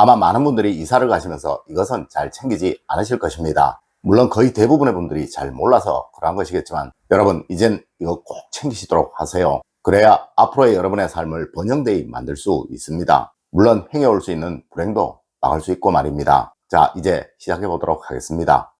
아마 많은 분들이 이사를 가시면서 이것은 잘 챙기지 않으실 것입니다. 물론 거의 대부분의 분들이 잘 몰라서 그러한 것이겠지만 여러분 이젠 이거 꼭 챙기시도록 하세요. 그래야 앞으로의 여러분의 삶을 번영되이 만들 수 있습니다. 물론 행해올 수 있는 불행도 막을 수 있고 말입니다. 자 이제 시작해 보도록 하겠습니다.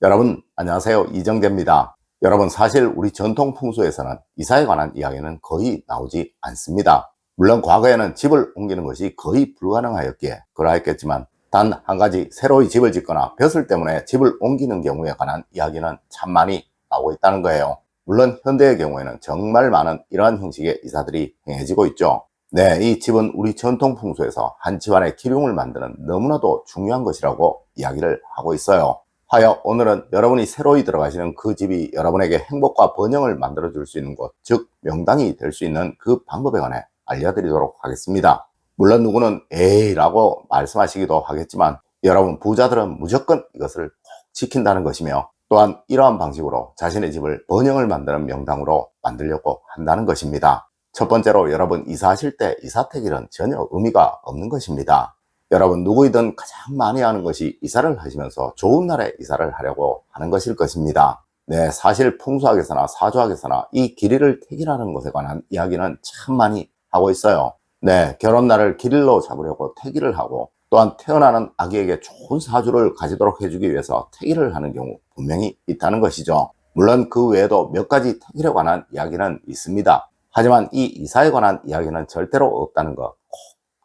여러분 안녕하세요 이정재입니다. 여러분 사실 우리 전통 풍수에서는 이사에 관한 이야기는 거의 나오지 않습니다. 물론 과거에는 집을 옮기는 것이 거의 불가능하였기에 그러했겠지만 단 한 가지 새로이 집을 짓거나 벼슬 때문에 집을 옮기는 경우에 관한 이야기는 참 많이 나오고 있다는 거예요. 물론 현대의 경우에는 정말 많은 이러한 형식의 이사들이 행해지고 있죠. 네, 이 집은 우리 전통 풍수에서 한 집안의 기둥을 만드는 너무나도 중요한 것이라고 이야기를 하고 있어요. 하여 오늘은 여러분이 새로이 들어가시는 그 집이 여러분에게 행복과 번영을 만들어 줄 수 있는 곳, 즉 명당이 될 수 있는 그 방법에 관해 알려드리도록 하겠습니다. 물론 누구는 에이 라고 말씀하시기도 하겠지만 여러분 부자들은 무조건 이것을 꼭 지킨다는 것이며 또한 이러한 방식으로 자신의 집을 번영을 만드는 명당으로 만들려고 한다는 것입니다. 첫 번째로 여러분 이사하실 때 이사택일은 전혀 의미가 없는 것입니다. 여러분 누구이든 가장 많이 하는 것이 이사를 하시면서 좋은 날에 이사를 하려고 하는 것일 것입니다. 네, 사실 풍수학에서나 사주학에서나 이 길이를 택일하는 것에 관한 이야기는 참 많이 하고 있어요. 네, 결혼날을 길일로 잡으려고 택일을 하고 또한 태어나는 아기에게 좋은 사주를 가지도록 해주기 위해서 택일을 하는 경우 분명히 있다는 것이죠. 물론 그 외에도 몇 가지 택일에 관한 이야기는 있습니다. 하지만 이 이사에 관한 이야기는 절대로 없다는 거꼭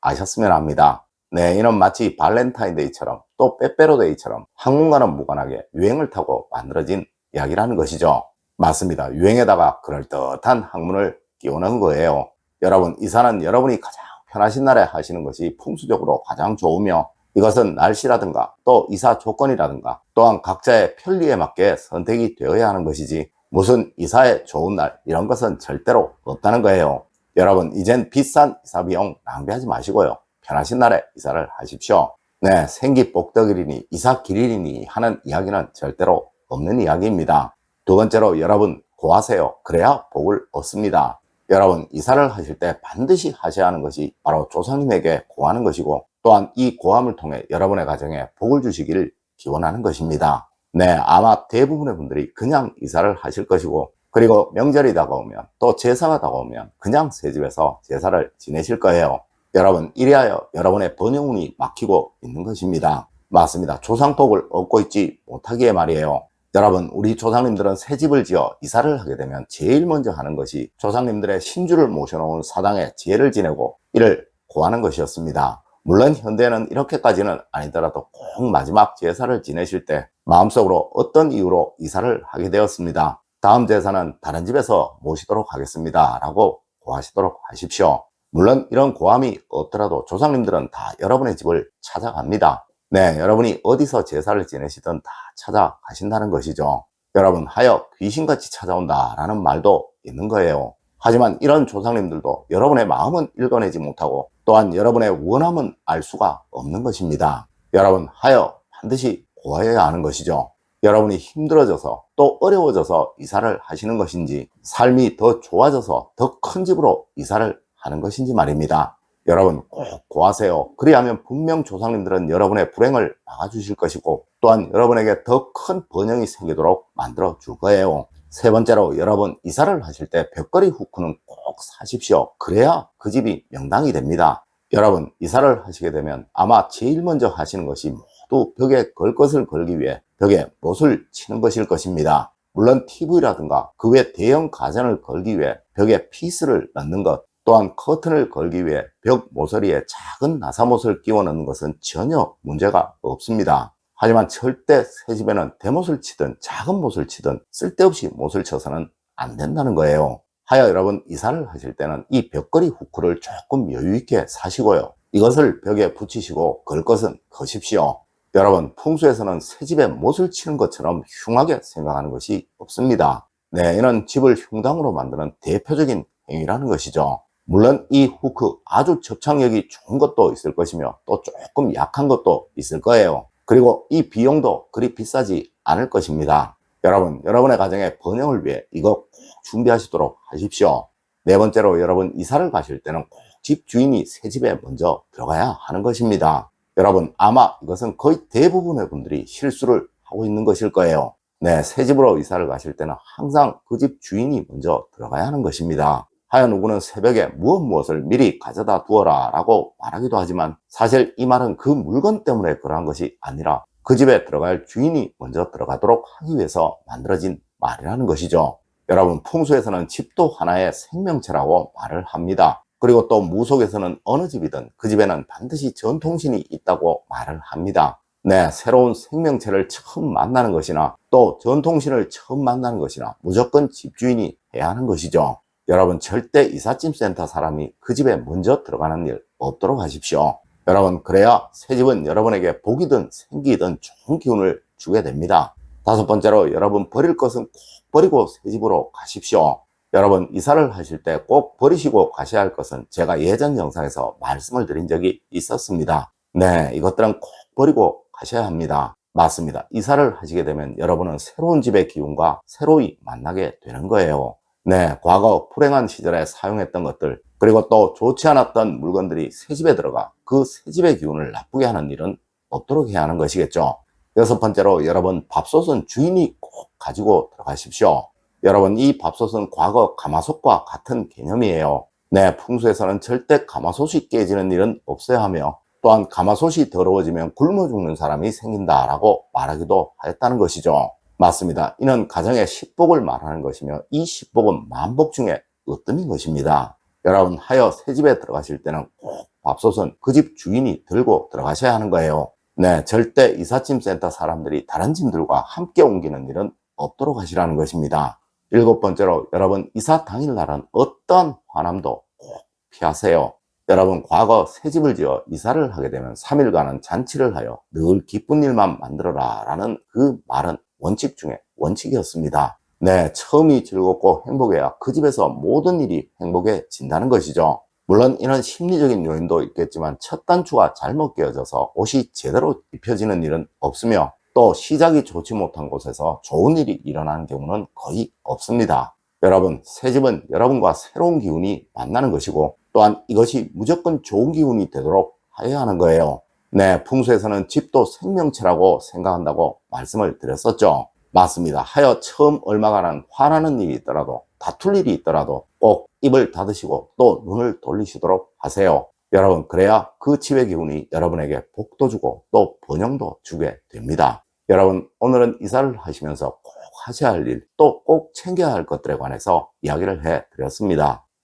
아셨으면 합니다. 네, 이는 마치 발렌타인데이처럼 또 빼빼로데이처럼 한국과는 무관하게 유행을 타고 만들어진 이야기라는 것이죠. 맞습니다. 유행에다가 그럴듯한 학문을 끼우는 거예요. 여러분, 이사는 여러분이 가장 편하신 날에 하시는 것이 풍수적으로 가장 좋으며 이것은 날씨라든가 또 이사 조건이라든가 또한 각자의 편리에 맞게 선택이 되어야 하는 것이지 무슨 이사에 좋은 날 이런 것은 절대로 없다는 거예요. 여러분, 이젠 비싼 이사 비용 낭비하지 마시고요. 편하신 날에 이사를 하십시오. 네, 생기 복덕일이니 이사 길일이니 하는 이야기는 절대로 없는 이야기입니다. 두 번째로 여러분 고하세요. 그래야 복을 얻습니다. 여러분 이사를 하실 때 반드시 하셔야 하는 것이 바로 조상님에게 고하는 것이고 또한 이 고함을 통해 여러분의 가정에 복을 주시기를 기원하는 것입니다. 네, 아마 대부분의 분들이 그냥 이사를 하실 것이고 그리고 명절이 다가오면 또 제사가 다가오면 그냥 새 집에서 제사를 지내실 거예요. 여러분 이리하여 여러분의 번영운이 막히고 있는 것입니다. 맞습니다. 조상복을 얻고 있지 못하기에 말이에요. 여러분 우리 조상님들은 새 집을 지어 이사를 하게 되면 제일 먼저 하는 것이 조상님들의 신주를 모셔놓은 사당에 지혜를 지내고 이를 고하는 것이었습니다. 물론 현대는 이렇게까지는 아니더라도 꼭 마지막 제사를 지내실 때 마음속으로 어떤 이유로 이사를 하게 되었습니다. 다음 제사는 다른 집에서 모시도록 하겠습니다. 라고 고하시도록 하십시오. 물론 이런 고함이 없더라도 조상님들은 다 여러분의 집을 찾아갑니다. 네, 여러분이 어디서 제사를 지내시든 다 찾아가신다는 것이죠. 여러분, 하여 귀신같이 찾아온다라는 말도 있는 거예요. 하지만 이런 조상님들도 여러분의 마음은 읽어내지 못하고 또한 여러분의 원함은 알 수가 없는 것입니다. 여러분, 하여 반드시 고하여야 하는 것이죠. 여러분이 힘들어져서 또 어려워져서 이사를 하시는 것인지 삶이 더 좋아져서 더 큰 집으로 이사를 하는 것인지 말입니다. 여러분 꼭 고하세요. 그리하면 분명 조상님들은 여러분의 불행을 막아주실 것이고 또한 여러분에게 더 큰 번영이 생기도록 만들어 줄 거예요. 세 번째로 여러분 이사를 하실 때 벽걸이 후크는 꼭 사십시오. 그래야 그 집이 명당이 됩니다. 여러분 이사를 하시게 되면 아마 제일 먼저 하시는 것이 모두 벽에 걸 것을 걸기 위해 벽에 못을 치는 것일 것입니다. 물론 TV라든가 그 외 대형 가전을 걸기 위해 벽에 피스를 넣는 것 또한 커튼을 걸기 위해 벽 모서리에 작은 나사못을 끼워 넣는 것은 전혀 문제가 없습니다. 하지만 절대 새 집에는 대못을 치든 작은 못을 치든 쓸데없이 못을 쳐서는 안 된다는 거예요. 하여 여러분 이사를 하실 때는 이 벽걸이 후크를 조금 여유있게 사시고요. 이것을 벽에 붙이시고 걸 것은 거십시오. 여러분 풍수에서는 새 집에 못을 치는 것처럼 흉하게 생각하는 것이 없습니다. 네, 이는 집을 흉당으로 만드는 대표적인 행위라는 것이죠. 물론 이 후크 아주 접착력이 좋은 것도 있을 것이며 또 조금 약한 것도 있을 거예요. 그리고 이 비용도 그리 비싸지 않을 것입니다. 여러분, 여러분의 가정의 번영을 위해 이거 꼭 준비하시도록 하십시오. 네 번째로 여러분 이사를 가실 때는 꼭 집 주인이 새 집에 먼저 들어가야 하는 것입니다. 여러분 아마 이것은 거의 대부분의 분들이 실수를 하고 있는 것일 거예요. 네, 새 집으로 이사를 가실 때는 항상 그 집 주인이 먼저 들어가야 하는 것입니다. 하여 누구는 새벽에 무엇 무엇을 미리 가져다 두어라 라고 말하기도 하지만 사실 이 말은 그 물건 때문에 그러한 것이 아니라 그 집에 들어갈 주인이 먼저 들어가도록 하기 위해서 만들어진 말이라는 것이죠. 여러분 풍수에서는 집도 하나의 생명체라고 말을 합니다. 그리고 또 무속에서는 어느 집이든 그 집에는 반드시 전통신이 있다고 말을 합니다. 네, 새로운 생명체를 처음 만나는 것이나 또 전통신을 처음 만나는 것이나 무조건 집주인이 해야 하는 것이죠. 여러분 절대 이삿짐 센터 사람이 그 집에 먼저 들어가는 일 없도록 하십시오. 여러분 그래야 새 집은 여러분에게 복이든 생기든 좋은 기운을 주게 됩니다. 다섯 번째로 여러분 버릴 것은 꼭 버리고 새 집으로 가십시오. 여러분 이사를 하실 때 꼭 버리시고 가셔야 할 것은 제가 예전 영상에서 말씀을 드린 적이 있었습니다. 네, 이것들은 꼭 버리고 가셔야 합니다. 맞습니다. 이사를 하시게 되면 여러분은 새로운 집의 기운과 새로이 만나게 되는 거예요. 네, 과거 불행한 시절에 사용했던 것들, 그리고 또 좋지 않았던 물건들이 새 집에 들어가 그 새 집의 기운을 나쁘게 하는 일은 없도록 해야 하는 것이겠죠. 여섯 번째로 여러분 밥솥은 주인이 꼭 가지고 들어가십시오. 여러분 이 밥솥은 과거 가마솥과 같은 개념이에요. 네, 풍수에서는 절대 가마솥이 깨지는 일은 없어야 하며 또한 가마솥이 더러워지면 굶어 죽는 사람이 생긴다라고 말하기도 하였다는 것이죠. 맞습니다. 이는 가정의 식복을 말하는 것이며 이 식복은 만복 중에 으뜸인 것입니다. 여러분 하여 새 집에 들어가실 때는 꼭 밥솥은 그 집 주인이 들고 들어가셔야 하는 거예요. 네, 절대 이삿짐 센터 사람들이 다른 짐들과 함께 옮기는 일은 없도록 하시라는 것입니다. 일곱 번째로 여러분 이사 당일 날은 어떤 화남도 꼭 피하세요. 여러분 과거 새 집을 지어 이사를 하게 되면 3일간은 잔치를 하여 늘 기쁜 일만 만들어라 라는 그 말은 원칙 중에 원칙이었습니다. 네, 처음이 즐겁고 행복해야 그 집에서 모든 일이 행복해진다는 것이죠. 물론 이런 심리적인 요인도 있겠지만 첫 단추가 잘못 끼어져서 옷이 제대로 입혀지는 일은 없으며 또 시작이 좋지 못한 곳에서 좋은 일이 일어나는 경우는 거의 없습니다. 여러분, 새 집은 여러분과 새로운 기운이 만나는 것이고 또한 이것이 무조건 좋은 기운이 되도록 하여야 하는 거예요. 네, 풍수에서는 집도 생명체라고 생각한다고 말씀을 드렸었죠. 맞습니다. 하여 처음 얼마간은 화나는 일이 있더라도 다툴 일이 있더라도 꼭 입을 닫으시고 또 눈을 돌리시도록 하세요. 여러분, 그래야 그 집의 기운이 여러분에게 복도 주고 또 번영도 주게 됩니다. 여러분, 오늘은 이사를 하시면서 꼭 하셔야 할 일, 또 꼭 챙겨야 할 것들에 관해서 이야기를 해 드렸습니다.